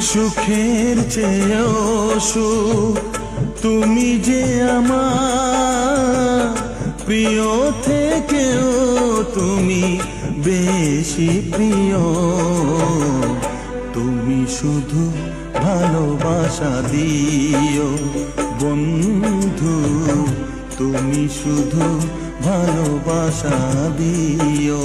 সুখের চেয়েও সুখ। তুমি যে আমার প্রিয় থেকেও তুমি বেশি প্রিয়। তুমি শুধু ভালোবাসা দিও বন্ধু। তুমি শুধু ভালোবাসা দিও।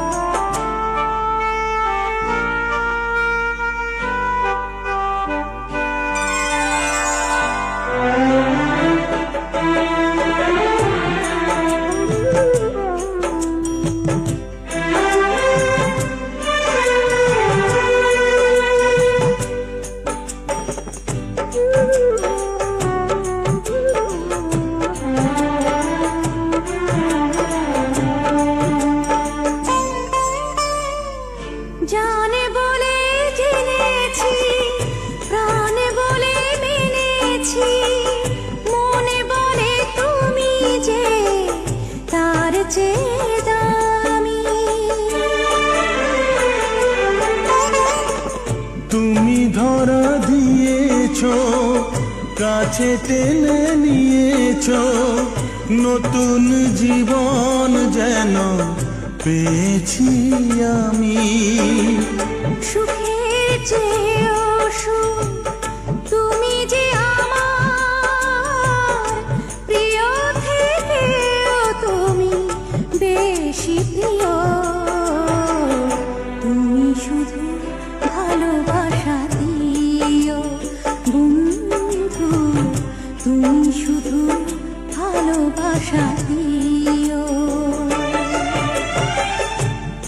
তুমি ধরা দিয়েছ কাছে টেনে নিয়েছ নতুন জীবন যেন পেয়েছি আমি। তুমি যে প্রিয় বেশি তুমি শুধু ভালোবাসা দিও তুমি শুধু ভালোবাসা দিও।